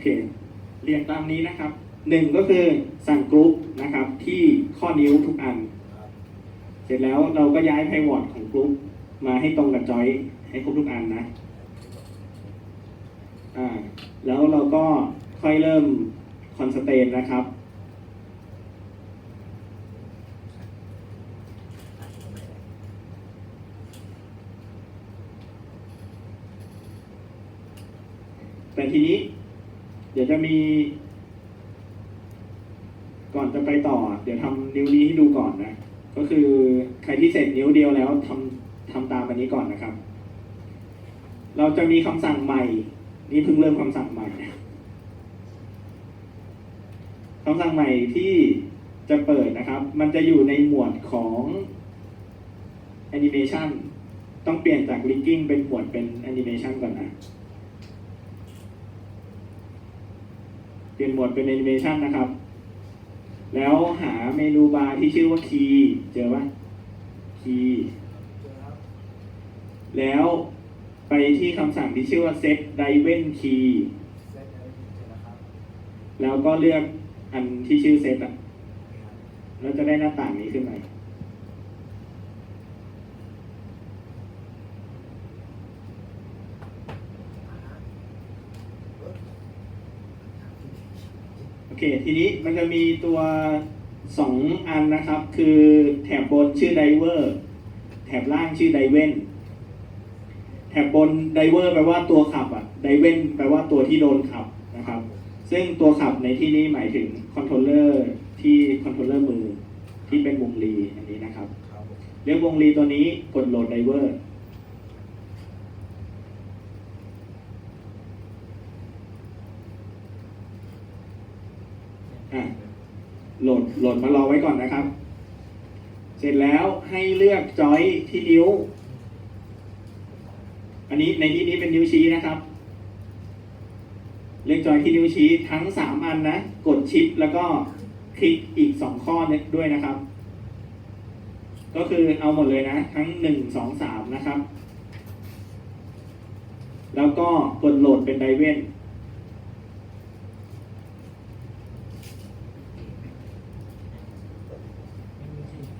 เค เรียงตามนี้นะครับหนึ่งก็คือสั่งกรุ๊ปนะครับ ที่ข้อนิ้วทุกอัน เสร็จแล้วเราก็ย้ายไพวอตของกรุ๊ปมาให้ตรงกับจอยให้ครบทุกอันนะอ่าแล้วเราก็ค่อยเริ่มคอนสเตนนะครับแต่ทีนี้ เดี๋ยวจะมี ก่อนจะไปต่อ เดี๋ยวทำนิ้วนี้ให้ดูก่อนนะ ก็คือใครที่เสร็จนิ้วเดียวแล้วทำทำตามอันนี้ก่อนนะครับ เราจะมีคำสั่งใหม่ นี่เพิ่งเริ่มคำสั่งใหม่คำสั่งใหม่ที่จะเปิดนะครับ มันจะอยู่ในหมวดของ Animation ต้องเปลี่ยนจาก Linking เป็นหมวดเป็น Animation ก่อนนะ เปลี่ยนหมวดเป็นแอนิเมชันนะครับ แล้วหาเมนูบาร์ที่ชื่อว่าคีย์เจอปะ Key แล้วไปที่คำสั่งที่ชื่อว่า set diven key แล้วก็เลือกอันที่ชื่อ set อะแล้วจะได้หน้าต่างนี้ขึ้นมา เคทีนี้มันจะมีตัวสองอันนะครับ คือแถบบนชื่อ diver แถบล่างชื่อ diven แถบบน diver แปลว่าตัวขับอะ diven แปลว่าตัวที่โดนขับนะครับ ซึ่งตัวขับในที่นี้หมายถึงคอนโทรลเลอร์ที่คอนโทรลเลอร์มือที่เป็นวงลีอันนี้นะครับ เรียกวงลีตัวนี้กดโหลด diver อ่ะโหลดโหลดมารอไว้ก่อนนะครับ เสร็จแล้วให้เลือกจอยที่นิ้ว อันนี้ในที่นี้เป็นนิ้วชี้นะครับ เลือกจอยที่นิ้วชี้ทั้งสามอันนะ กดชิปแล้วก็คลิกอีกสองข้อเนี่ยด้วยนะครับ ก็คือเอาหมดเลยนะ ทั้งหนึ่งสองสามนะครับ แล้วก็กดโหลดเป็นไดเวน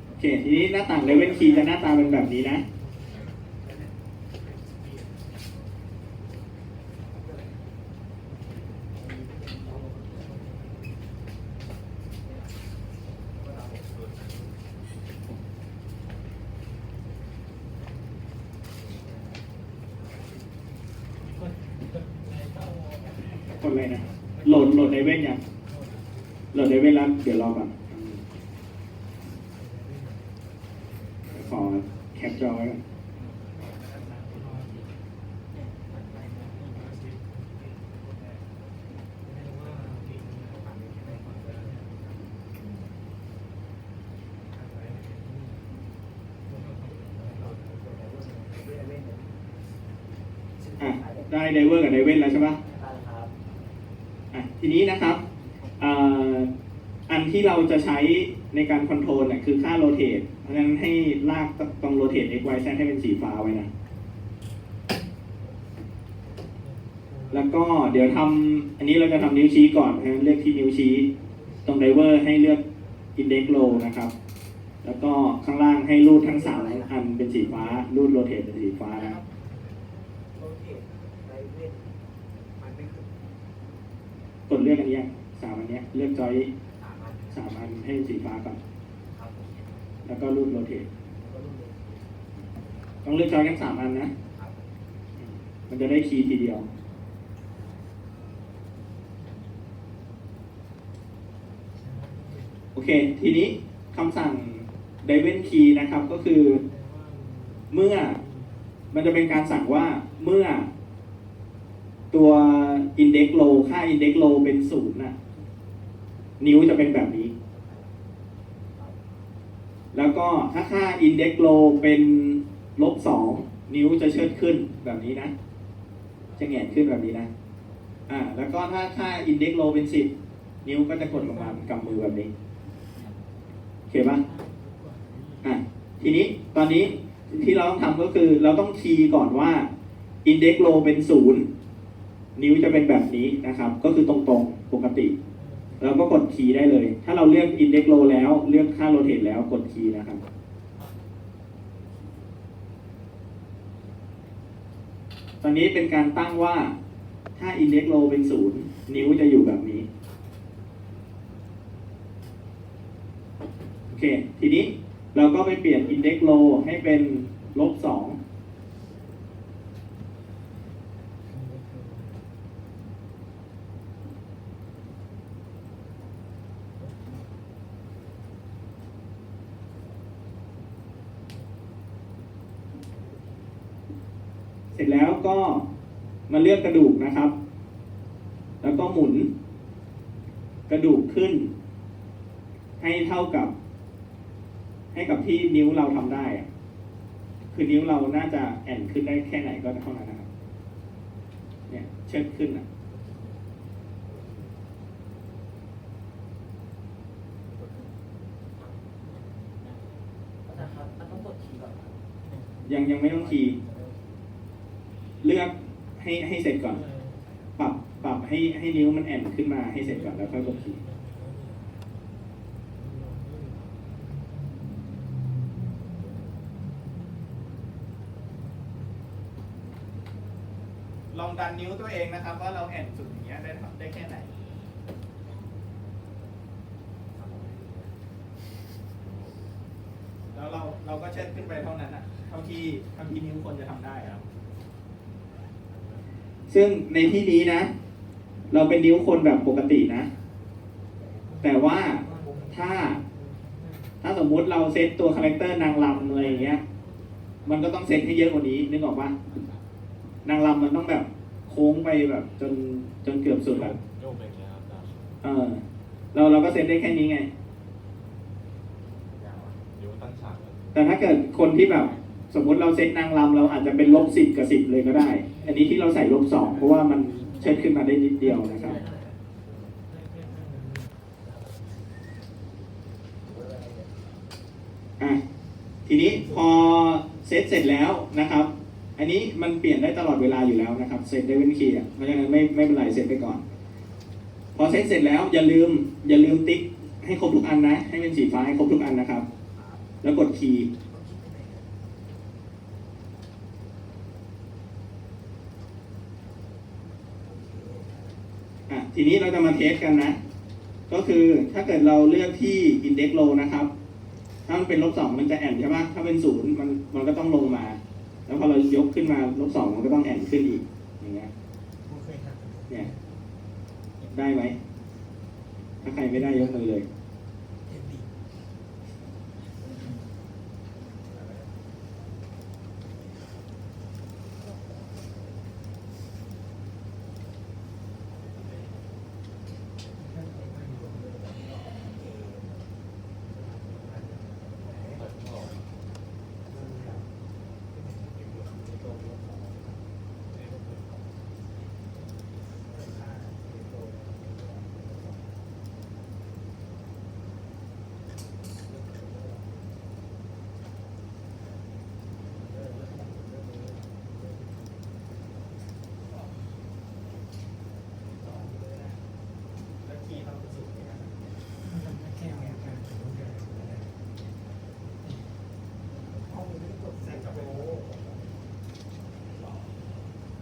โอ เคทีนี้หน้าต่างเลเวลคีจะหน้าตาเป็นแบบนี้นะกดเลยนะโหลดโหลดในเว้นยังโหลดในเว้นแล้วเดี๋ยวรอก่อนขอแคปจอไว้ก่อนอะ ได้ไดเวอร์กับไดเว้นแล้วใช่ปะอะทีนี้นะครับเอ่ออันที่เราจะใช้ในการคอนโทรลน่ะคือค่าโรเตทเพราะฉะนั้นให้ลากตรงโรเตท x y z ให้เป็นสีฟ้าไว้นะ แล้วก็เดี๋ยวทำอันนี้เราจะทำนิ้วชี้ก่อนเพราะฉะนั้นเลือกที่นิ้วชี้ ตรงไดเวอร์ให้เลือก index low นะครับ แล้วก็ข้างล่างให้รูดทั้งสามอันเป็นสีฟ้า รูดโรเตทเป็นสีฟ้านะครับ กดเลือกอันนี้ยสามอันเนี้ยเลือกจอยสามอันให้สีฟ้าก่อนแล้วก็รูดโรเตทต้องเลือกจอยทั้งสามอันนะ มันจะได้คีย์ทีเดียวโอเค ทีนี้คำสั่ง d i v e n key นะครับก็คือ เมื่อมันจะเป็นการสั่งว่าเมื่อตัว index low ค่า index low เป็นศูนย์น่ะ นิ้วจะเป็นแบบนี้ แล้วก็ถ้าค่า index low เป็นลบสองนิ้วจะเชิดขึ้นแบบนี้นะ จะแหงนขึ้นแบบนี้นะ อ่า แล้วก็ถ้าค่า index low เป็นสิบนิ้วก็จะกดลงมากำมือแบบนี้โอเคปะอะทีนี้ตอนนี้ที่เราต้องทำก็คือเราต้องคีย์ก่อนว่า index low เป็นศูนย์ นิ้วจะเป็นแบบนี้นะครับ ก็คือตรงๆปกติ เราก็กดคีย์ได้เลย ถ้าเราเลือก index low แล้วเลือกค่า rotate แล้วกดคีย์นะครับตอนนี้เป็นการตั้งว่าถ้า index low เป็นศูนย์นิ้วจะอยู่แบบนี้โอเค ทีนี้เราก็ไปเปลี่ยน index low ให้เป็นลบสอง แล้วก็มาเลือกกระดูกนะครับ แล้วก็หมุน กระดูกขึ้น ให้เท่ากับ ให้กับที่นิ้วเราทำได้อะคือนิ้วเราน่าจะแอนขึ้นได้แค่ไหนก็เท่านั้นนะครับ เนี่ยเชิดขึ้นอะอาจารย์ครับมันต้องกดคีย์ก่อนครับยังยังไม่ต้องคีย์ เลือกให้ให้เสร็จก่อน ปรับปรับให้ให้นิ้วมันแอนขึ้นมาให้เสร็จก่อนแล้วค่อยกดคีย์ลองดันนิ้วตัวเองนะครับ ว่าเราแอนสุดอย่างเงี้ยได้ได้แค่ไหนแล้วเราเราก็เช็ดขึ้นไปเท่านั้นอะเท่าที่เท่าที่นิ้วคนจะทำได้ครับ ซึ่งในที่นี้นะ เราเป็นนิ้วคนแบบปกตินะ แต่ว่าถ้า ถ้าสมมุติเราเซตตัวคาแรคเตอร์นางรำอะไรอย่างเงี้ย มันก็ต้องเซตให้เยอะกว่านี้นึกออกปะนางรำมันต้องแบบโค้งไปแบบ จนจนเกือบสุดแบบโยกไปอย่างเงี้ยครับอาจารย์เออเราเราก็เซตได้แค่นี้ไงเดี๋ยวตั้งฉากเลยแต่ถ้าเกิดคนที่แบบ สมมุติเราเซตนางรำเราอาจจะเป็นลบสิบกับสิบเลยก็ได้ อันนี้ที่เราใส่ลบสองเพราะว่ามันเชิดขึ้นมาได้นิดเดียวนะครับ อะ ทีนี้พอเซตเสร็จแล้วนะครับ อันนี้มันเปลี่ยนได้ตลอดเวลาอยู่แล้วนะครับเซตได้เว้นคีย์เพราะฉะนั้นไม่ไม่เป็นไรเซตไปก่อน พอเซตเสร็จแล้วอย่าลืมอย่าลืมติ๊กให้ครบทุกอันนะ ให้เป็นสีฟ้าให้ครบทุกอันนะครับ แล้วกดคีย์ อะทีนี้เราจะมาเทสกันนะ ก็คือถ้าเกิดเราเลือกที่ index low นะครับ ถ้ามันเป็นลบสองมันจะแอนใช่ไหมถ้าเป็นศูนย์มันมันก็ต้องลงมา แล้วพอเรายกขึ้นมาลบสองมันก็ต้องแอนขึ้นอีกอย่างเงี้ยเนี่ยได้ไหมถ้าใครไม่ได้ยกมือเลย